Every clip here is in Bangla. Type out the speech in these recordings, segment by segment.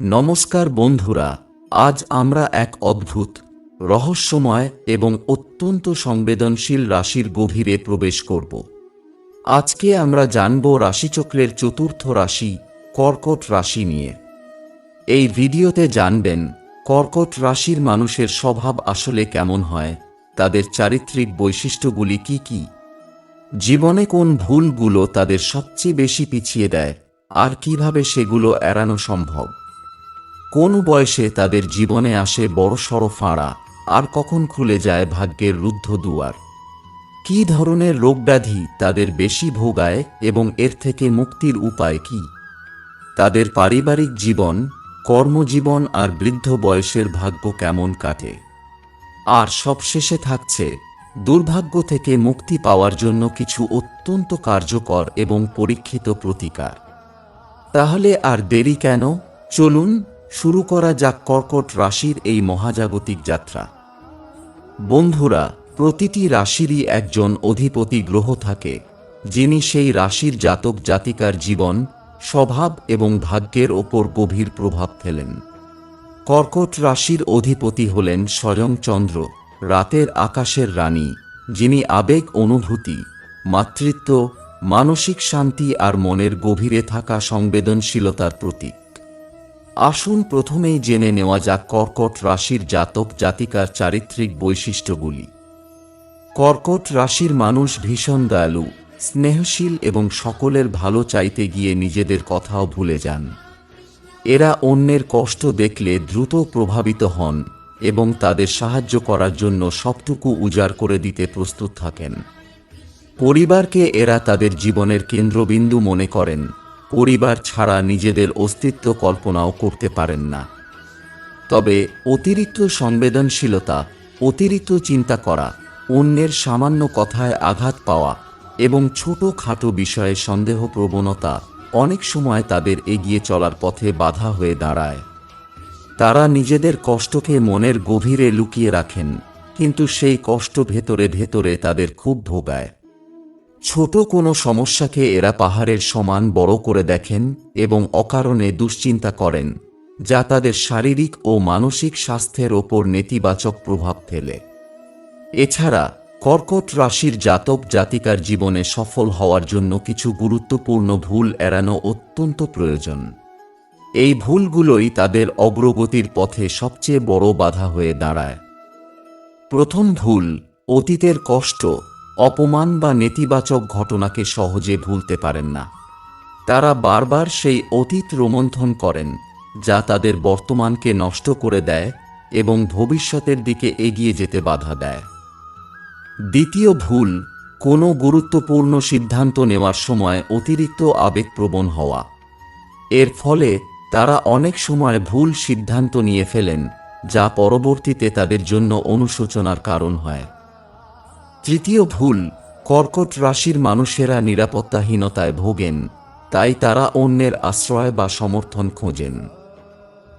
নমস্কার বন্ধুরা, আজ আমরা এক অদ্ভুত, রহস্যময় এবং অত্যন্ত সংবেদনশীল রাশির গভীরে প্রবেশ করব। আজকে আমরা জানব রাশিচক্রের চতুর্থ রাশি, কর্কট রাশি নিয়ে। এই ভিডিওতে জানবেন, কর্কট রাশির মানুষের স্বভাব আসলে কেমন হয়, তাদের চারিত্রিক বৈশিষ্ট্যগুলি কি কি, জীবনে কোন ভুলগুলো তাদের সবচেয়ে বেশি পিছিয়ে দেয়, আর কীভাবে সেগুলো এড়ানো সম্ভব। কোন বয়সে তাদের জীবনে আসে বড়সড় ফাঁড়া, আর কখন খুলে যায় ভাগ্যের রুদ্ধ দুয়ার? কী ধরনের রোগব্যাধি তাদের বেশি ভোগায় এবং এর থেকে মুক্তির উপায় কি? তাদের পারিবারিক জীবন, কর্মজীবন আর বৃদ্ধ বয়সের ভাগ্য কেমন কাটে? আর সবশেষে থাকছে, দুর্ভাগ্য থেকে মুক্তি পাওয়ার জন্য কিছু অত্যন্ত কার্যকর এবং পরীক্ষিত প্রতিকার। তাহলে আর দেরি কেন? চলুন শুরু করা যাক কর্কট রাশির এই মহাজাগতিক যাত্রা। বন্ধুরা, প্রতিটি রাশিরই একজন অধিপতি গ্রহ থাকে, যিনি সেই রাশির জাতক জাতিকার জীবন, স্বভাব এবং ভাগ্যের ওপর গভীর প্রভাব ফেলেন। কর্কট রাশির অধিপতি হলেন স্বয়ং চন্দ্র, রাতের আকাশের রানী, যিনি আবেগ, অনুভূতি, মাতৃত্ব, মানসিক শান্তি আর মনের গভীরে থাকা সংবেদনশীলতার প্রতীক। আসুন প্রথমেই জেনে নেওয়া যাক কর্কট রাশির জাতক, জাতিকার চারিত্রিক বৈশিষ্ট্যগুলি। কর্কট রাশির মানুষ ভীষণ দয়ালু, স্নেহশীল এবং সকলের ভালো চাইতে গিয়ে নিজেদের কথাও ভুলে যান। এরা অন্যের কষ্ট দেখলে দ্রুত প্রভাবিত হন এবং তাদের সাহায্য করার জন্য সবটুকু উজাড় করে দিতে প্রস্তুত থাকেন। পরিবারকে এরা তাদের জীবনের কেন্দ্রবিন্দু মনে করেন। পরিবার ছাড়া নিজেদের অস্তিত্ব কল্পনাও করতে পারেন না। তবে অতিরিক্ত সংবেদনশীলতা, অতিরিক্ত চিন্তা করা, অন্যের সামান্য কথায় আঘাত পাওয়া এবং ছোট খাটো বিষয়ে সন্দেহ প্রবণতা অনেক সময় তাদের এগিয়ে চলার পথে বাধা হয়ে দাঁড়ায়। তারা নিজেদের কষ্টকে মনের গভীরে লুকিয়ে রাখেন, কিন্তু সেই কষ্ট ভেতরে ভেতরে তাদের খুব ভোগায় ছোট কোনো সমস্যাকে এরা পাহাড়ের সমান বড় করে দেখেন এবং অকারণে দুশ্চিন্তা করেন, যা তাদের শারীরিক ও মানসিক স্বাস্থ্যের ওপর নেতিবাচক প্রভাব ফেলে। এছাড়া, কর্কট রাশির জাতক জাতিকার জীবনে সফল হওয়ার জন্য কিছু গুরুত্বপূর্ণ ভুল এড়ানো অত্যন্ত প্রয়োজন। এই ভুলগুলোই তাদের অগ্রগতির পথে সবচেয়ে বড় বাধা হয়ে দাঁড়ায়। প্রথম ভুল, অতীতের কষ্ট অপমান বা নেতিবাচক ঘটনাকে সহজে ভুলতে পারেন না। তারা বারবার সেই অতীত রোমন্থন করেন, যা তাদের বর্তমানকে নষ্ট করে দেয় এবং ভবিষ্যতের দিকে এগিয়ে যেতে বাধা দেয়। দ্বিতীয় ভুল, কোনো গুরুত্বপূর্ণ সিদ্ধান্ত নেওয়ার সময় অতিরিক্ত আবেগপ্রবণ হওয়া। এর ফলে তারা অনেক সময় ভুল সিদ্ধান্ত নিয়ে ফেলেন, যা পরবর্তীতে তাদের জন্য অনুশোচনার কারণ হয়। তৃতীয় ভুল, কর্কট রাশির মানুষেরা নিরাপত্তাহীনতায় ভোগেন, তাই তারা অন্যের আশ্রয় বা সমর্থন খোঁজেন।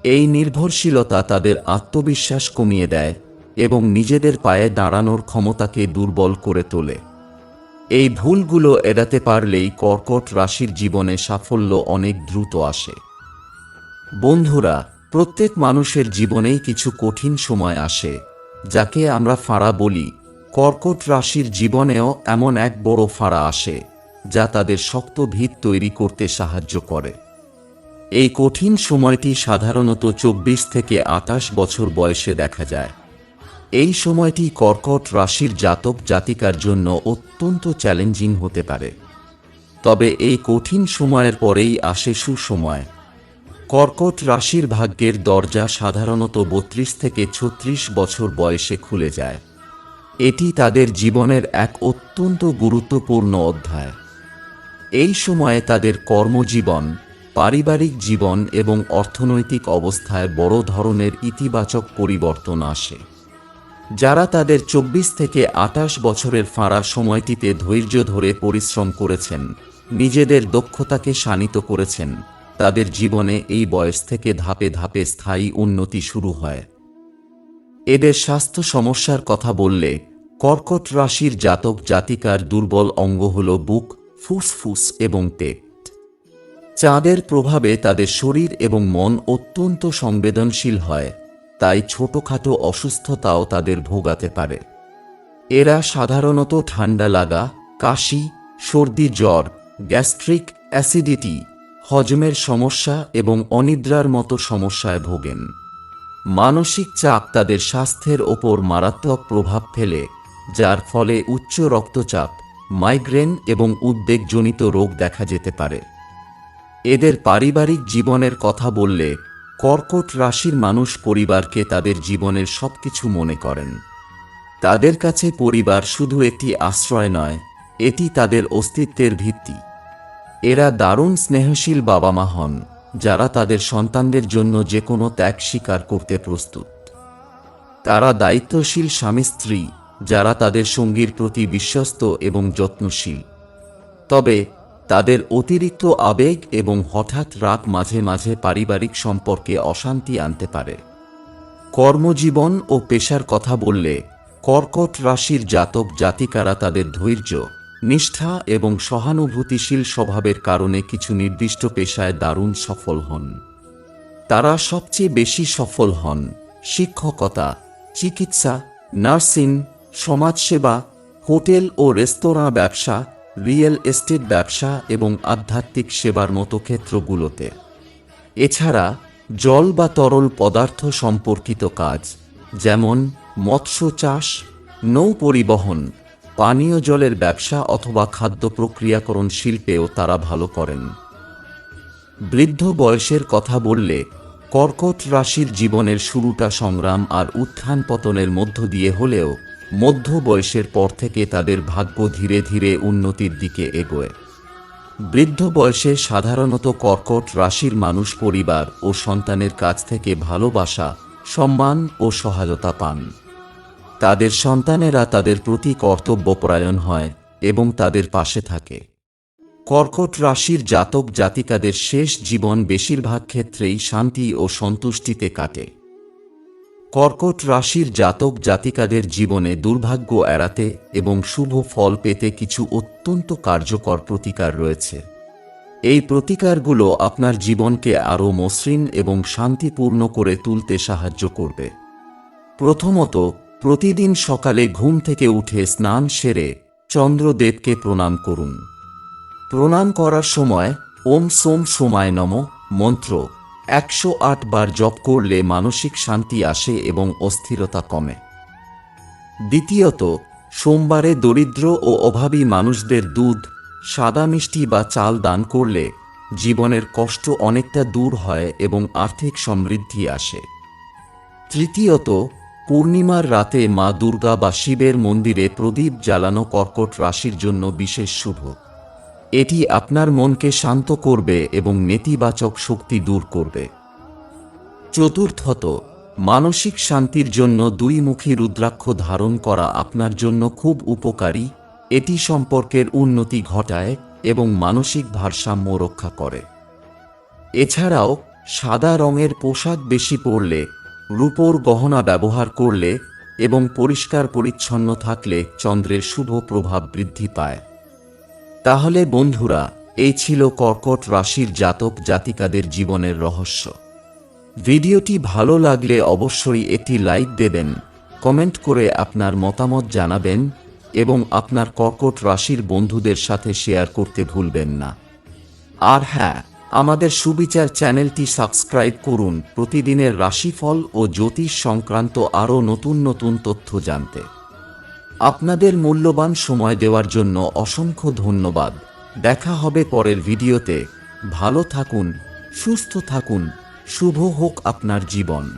এই নির্ভরশীলতা তাদের আত্মবিশ্বাস কমিয়ে দেয় এবং নিজেদের পায়ে দাঁড়ানোর ক্ষমতাকে দুর্বল করে তোলে। এই ভুলগুলো এড়াতে পারলেই কর্কট রাশির জীবনে সাফল্য অনেক দ্রুত আসে। বন্ধুরা, প্রত্যেক মানুষের জীবনেই কিছু কঠিন সময় আসে, যাকে আমরা ফাঁড়া বলি কর্কট রাশির জীবনেও এমন এক বড় ফাঁড়া আসে, যা তাদের শক্ত ভিত তৈরি করতে সাহায্য করে। এই কঠিন সময়টি সাধারণত চব্বিশ থেকে আটাশ বছর বয়সে দেখা যায়। এই সময়টি কর্কট রাশির জাতক জাতিকার জন্য অত্যন্ত চ্যালেঞ্জিং হতে পারে। তবে এই কঠিন সময়ের পরেই আসে সুসময়। কর্কট রাশির ভাগ্যের দরজা সাধারণত বত্রিশ থেকে ছত্রিশ বছর বয়সে খুলে যায়। এটি তাদের জীবনের এক অত্যন্ত গুরুত্বপূর্ণ অধ্যায়। এই সময়ে তাদের কর্মজীবন, পারিবারিক জীবন এবং অর্থনৈতিক অবস্থায় বড় ধরনের ইতিবাচক পরিবর্তন আসে। যারা তাদের চব্বিশ থেকে আটাশ বছরের ফাঁড়া সময়টিতে ধৈর্য ধরে পরিশ্রম করেছেন, নিজেদের দক্ষতাকে শানিত করেছেন, তাদের জীবনে এই বয়স থেকে ধাপে ধাপে স্থায়ী উন্নতি শুরু হয়। এদের স্বাস্থ্য সমস্যার কথা বললে কর্কট রাশির জাতক জাতিকার দুর্বল অঙ্গ হল বুক, ফুসফুস এবং পেট চাঁদের প্রভাবে তাদের শরীর এবং মন অত্যন্ত সংবেদনশীল হয়, তাই ছোটখাটো অসুস্থতাও তাদের ভোগাতে পারে। এরা সাধারণত ঠান্ডা লাগা, কাশি, সর্দি জ্বর, গ্যাস্ট্রিক অ্যাসিডিটি, হজমের সমস্যা এবং অনিদ্রার মতো সমস্যায় ভোগেন। মানসিক চাপ তাদের স্বাস্থ্যের ওপর মারাত্মক প্রভাব ফেলে যার ফলে উচ্চ রক্তচাপ, মাইগ্রেন এবং উদ্বেগজনিত রোগ দেখা যেতে পারে। এদের পারিবারিক জীবনের কথা বললে কর্কট রাশির মানুষ পরিবারকে তাদের জীবনের সবকিছু মনে করেন। তাদের কাছে পরিবার শুধু একটি আশ্রয় নয়, এটি তাদের অস্তিত্বের ভিত্তি। এরা দারুণ স্নেহশীল বাবা মা হন, যারা তাদের সন্তানদের জন্য যে কোনো ত্যাগ স্বীকার করতে প্রস্তুত। তারা দায়িত্বশীল স্বামী স্ত্রী যারা তাদের সঙ্গীর প্রতি বিশ্বস্ত এবং যত্নশীল। তবে তাদের অতিরিক্ত আবেগ এবং হঠাৎ রাগ মাঝে মাঝে পারিবারিক সম্পর্কে অশান্তি আনতে পারে। কর্মজীবন ও পেশার কথা বললে কর্কট রাশির জাতক জাতিকারা তাদের ধৈর্য, নিষ্ঠা এবং সহানুভূতিশীল স্বভাবের কারণে কিছু নির্দিষ্ট পেশায় দারুণ সফল হন। তারা সবচেয়ে বেশি সফল হন শিক্ষকতা, চিকিৎসা, নার্সিং সমাজসেবা, হোটেল ও রেস্তোরাঁ ব্যবসা, রিয়েল এস্টেট ব্যবসা এবং আধ্যাত্মিক সেবার মতো ক্ষেত্রগুলোতে। এছাড়া, জল বা তরল পদার্থ সম্পর্কিত কাজ, যেমন মৎস্য চাষ, নৌ পরিবহন, পানীয় জলের ব্যবসা অথবা খাদ্য প্রক্রিয়াকরণ শিল্পেও তারা ভালো করেন। বৃদ্ধ বয়সের কথা বললে, কর্কট রাশির জীবনের শুরুটা সংগ্রাম আর উত্থান পতনের মধ্য দিয়ে হলেও মধ্য বয়সের পর থেকে তাদের ভাগ্য ধীরে ধীরে উন্নতির দিকে এগোয়। বৃদ্ধ বয়সে সাধারণত কর্কট রাশির মানুষ পরিবার ও সন্তানের কাছ থেকে ভালোবাসা, সম্মান ও সহায়তা পান। তাদের সন্তানেরা তাদের প্রতি কর্তব্যপরায়ণ হয় এবং তাদের পাশে থাকে। কর্কট রাশির জাতক জাতিকাদের শেষ জীবন বেশিরভাগ ক্ষেত্রেই শান্তি ও সন্তুষ্টিতে কাটে। কর্কট রাশির জাতক জাতিকাদের জীবনে দুর্ভাগ্য এড়াতে এবং শুভ ফল পেতে কিছু অত্যন্ত কার্যকর প্রতিকার রয়েছে। এই প্রতিকারগুলো আপনার জীবনকে আরও মসৃণ এবং শান্তিপূর্ণ করে তুলতে সাহায্য করবে। প্রথমত, প্রতিদিন সকালে ঘুম থেকে উঠে স্নান সেরে চন্দ্রদেবকে প্রণাম করুন। প্রণাম করার সময়, ওম সোম সময় নম মন্ত্র একশো আট বার জপ করলে মানসিক শান্তি আসে এবং অস্থিরতা কমে। দ্বিতীয়ত, সোমবারে দরিদ্র ও অভাবী মানুষদের দুধ, সাদা মিষ্টি বা চাল দান করলে জীবনের কষ্ট অনেকটা দূর হয় এবং আর্থিক সমৃদ্ধি আসে। তৃতীয়ত, পূর্ণিমার রাতে মা দুর্গা বা শিবের মন্দিরে প্রদীপ জ্বালানো কর্কট রাশির জন্য বিশেষ শুভ। এটি আপনার মনকে শান্ত করবে এবং নেতিবাচক শক্তি দূর করবে। চতুর্থত, মানসিক শান্তির জন্য দুইমুখী রুদ্রাক্ষ ধারণ করা আপনার জন্য খুব উপকারী। এটি সম্পর্কের উন্নতি ঘটায় এবং মানসিক ভারসাম্য রক্ষা করে। এছাড়াও, সাদা রঙের পোশাক বেশি পরলে, রূপোর গহনা ব্যবহার করলে এবং পরিষ্কার পরিচ্ছন্ন থাকলে চন্দ্রের শুভ প্রভাব বৃদ্ধি পায়। তাহলে বন্ধুরা, এই ছিল কর্কট রাশির জাতক জাতিকাদের জীবনের রহস্য। ভিডিওটি ভালো লাগলে অবশ্যই একটি লাইক দেবেন, কমেন্ট করে আপনার মতামত জানাবেন এবং আপনার কর্কট রাশির বন্ধুদের সাথে শেয়ার করতে ভুলবেন না। আর হ্যাঁ আমাদের সুবিচার চ্যানেলটি সাবস্ক্রাইব করুন, প্রতিদিনের রাশিফল ও জ্যোতিষ সংক্রান্ত আরও নতুন নতুন তথ্য জানতে। আপনাদের মূল্যবান সময় দেওয়ার জন্য অসংখ্য ধন্যবাদ। দেখা হবে পরের ভিডিওতে। ভালো থাকুন, সুস্থ থাকুন। শুভ হোক আপনার জীবন।